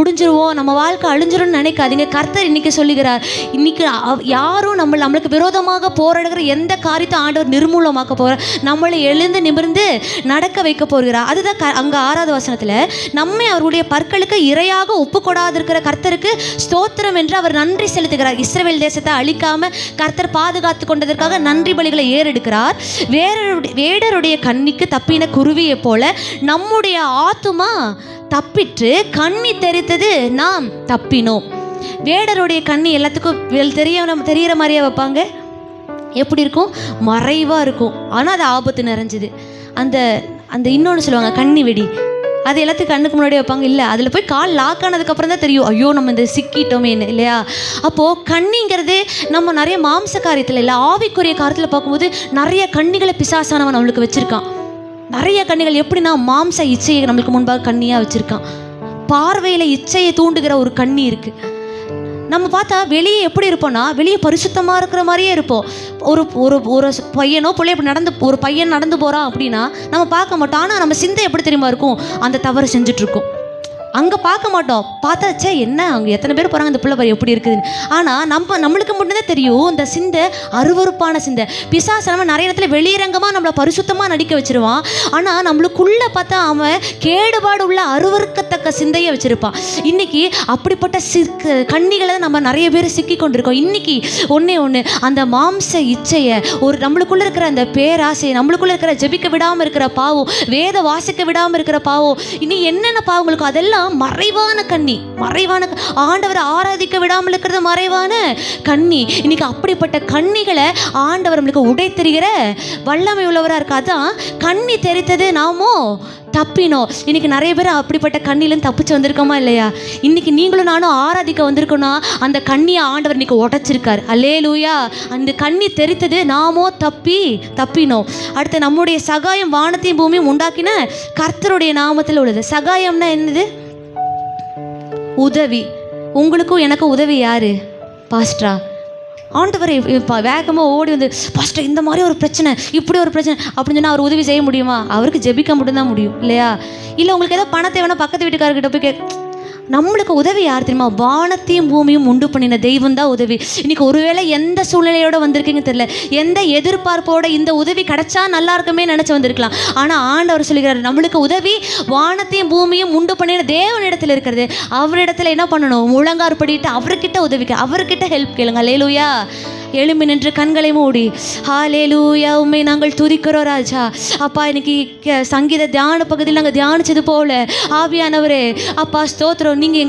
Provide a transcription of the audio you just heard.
முடிஞ்சிருவோம் நம்ம வாழ்க்கை அழிஞ்சிரும்னு நினைக்காதீங்க. கர்த்தர் இன்னைக்கு சொல்லுகிறார் இன்னைக்கு யாரும் நம்ம நம்மளுக்கு விரோதமாக போராடுகிற எந்த காரியத்தை ஆண்டவர் நிர்மூலமாக்க போகிறார் நம்மளை எழுந்து நிமிர்ந்து நடக்க வைக்க போகிறார். அதுதான் க அங்கே ஆறாவது வசனத்தில் நம்மை அவருடைய பற்களுக்கு இரையாக ஒப்புக்கொடாதிருக்கிற கர்த்தருக்கு ஸ்தோத்திரம் என்று அவர் நன்றி செலுத்துகிறார். இஸ்ரேல் தேசத்தை அழிக்காம கர்த்தர் பாதுகாத்து கொண்டதற்காக நன்றி பலிகளை ஏறெடுக்கிறார். வேடருடைய வேடருடைய கண்ணிக்கு தப்பின குருவியை போல நம்முடைய ஆத்துமா தப்பிற்று கண்ணி தெரித்தது நாம் தப்பினோம். வேடருடைய கண்ணி எல்லாத்துக்கும் வெல் தெரிய நம்ம தெரிகிற மாதிரியே வைப்பாங்க? எப்படி இருக்கும்? மறைவாக இருக்கும். ஆனால் அது ஆபத்து நிறைஞ்சுது. அந்த அந்த இன்னொன்று சொல்லுவாங்க கண்ணி வெடி. அது எல்லாத்துக்கும் கண்ணுக்கு முன்னாடி வைப்பாங்க. இல்லை அதில் போய் கால் லாக் ஆனதுக்கப்புறம் தான் தெரியும். ஐயோ நம்ம இந்த சிக்கிட்டோமேன்னு இல்லையா? அப்போது கண்ணிங்கிறது நம்ம நிறைய மாம்ச காரியத்தில் இல்லை ஆவிக்குரிய காரியத்தில் பார்க்கும்போது நிறைய கண்ணிகளை பிசாசானவன் நம்மளுக்கு வச்சுருக்கான். நிறைய கண்ணிகள் எப்படின்னா மாம்ச இச்சையை நம்மளுக்கு முன்பாக கண்ணியாக வச்சுருக்கான்? பார்வையில் இச்சையை தூண்டுகிற ஒரு கண்ணி இருக்குது நம்ம பார்த்தா வெளியே எப்படி இருப்போம்னா வெளியே பரிசுத்தமாக இருக்கிற மாதிரியே இருப்போம். ஒரு ஒரு ஒரு பையனோ பிள்ளை இப்படி நடந்து ஒரு பையன் நடந்து போகிறான் அப்படின்னா நம்ம பார்க்க மாட்டோம். ஆனால் நம்ம சிந்தை எப்படி தெரியுமா இருக்கும்? அந்த தவறு செஞ்சிட்ருக்கோம் அங்கே பார்க்க மாட்டோம். பார்த்தாச்சே என்ன? அங்கே எத்தனை பேர் போகிறாங்க இந்த பிள்ளை பாரு எப்படி இருக்குதுன்னு. ஆனால் நம்ம நம்மளுக்கு மட்டும்தான் தெரியும். இந்த சிந்தை அருவருப்பான சிந்தை. பிசாசு நம்ம நிறைய இடத்துல வெளியரங்கமாக நம்மளை பரிசுத்தமாக நடிக்க வச்சிருவான். ஆனால் நம்மளுக்குள்ளே பார்த்தா அவன் கேடுபாடு உள்ள அருவருக்கத்தக்க சிந்தையை வச்சுருப்பான். இன்னைக்கு அப்படிப்பட்ட சிக்கு கண்ணிகளை நம்ம நிறைய பேர் சிக்கி கொண்டிருக்கோம். இன்னைக்கு ஒன்றே ஒன்று அந்த மாம்ச இச்சையை ஒரு நம்மளுக்குள்ளே இருக்கிற அந்த பேராசை நம்மளுக்குள்ளே இருக்கிற ஜெபிக்க விடாமல் இருக்கிற பாவம் வேத வாசிக்க விடாமல் இருக்கிற பாவம் இனி என்னென்ன பாவங்களுக்கோ அதெல்லாம் மறைவான கண்ணி மறைவான ஆண்டவரை ஆராதிக்க விடாமல் இருக்கிறது மறைவான கண்ணி. இன்னைக்கு அப்படிப்பட்ட கண்ணிகளை ஆண்டவர் நம்மளுக்கு உடை தெரிகிற வல்லமை உள்ளவராக இருக்கா அதான் கண்ணி தெரித்தது நாமோ தப்பினோம். இன்னைக்கு நிறைய பேர் அப்படிப்பட்ட கண்ணிலேருந்து தப்பிச்சு வந்திருக்கோமா இல்லையா? இன்னைக்கு நீங்களும் நானும் ஆராதிக்க வந்திருக்கோம்னா அந்த கண்ணியை ஆண்டவர் இன்னைக்கு உடைச்சிருக்கார். அல்லே லூயா அந்த கண்ணி தெரித்தது நாமோ தப்பி தப்பினோம். அடுத்து நம்முடைய சகாயம் வானத்தையும் பூமியும் உண்டாக்கின கர்த்தருடைய நாமத்தில் உள்ளது. சகாயம்னா என்னது? உதவி. உங்களுக்கும் எனக்கும் உதவி யாரு? பாஸ்டரா? ஆண்டவர் வேகமாக ஓடி வந்து பாஸ்டர் இந்த மாதிரி ஒரு பிரச்சனை இப்படி ஒரு பிரச்சனை அப்படின்னு சொன்னால் அவர் உதவி செய்ய முடியுமா? அவருக்கு ஜெபிக்க மட்டும்தான் முடியும் இல்லையா? இல்லை உங்களுக்கு ஏதோ பணத்தை வேணா பக்கத்து வீட்டுக்காரர்கிட்ட போய் கே நம்மளுக்கு உதவி யார் தெரியுமா? வானத்தையும் பூமியும் உண்டு பண்ணின தெய்வம் தான் உதவி. இன்னைக்கு ஒருவேளை எந்த சூழ்நிலையோட வந்திருக்கீங்க தெரியல. எந்த எதிர்பார்ப்போட இந்த உதவி கிடைச்சா நல்லா இருக்குமே நினச்சி வந்திருக்கலாம். ஆனால் ஆண்டவர் சொல்லுகிறார் நம்மளுக்கு உதவி வானத்தையும் பூமியும் உண்டு பண்ணின தேவனிடத்தில் இருக்கிறது. அவரிடத்துல என்ன பண்ணணும்? முழங்கார் படிட்டு அவர்கிட்ட உதவிக்க அவர்கிட்ட ஹெல்ப் கேளுங்க. லேலுயா எழும்பி நின்று கண்களை மூடி. ஹாலேலூயா உண்மை நாங்கள் துதிக்கிறோம் ராஜா. அப்பா இன்னைக்கு சங்கீத தியான பகுதியில் நாங்கள் தியானிச்சது போல. ஆவியானவரே அப்பா ஸ்தோத்திரம். நீங்கள்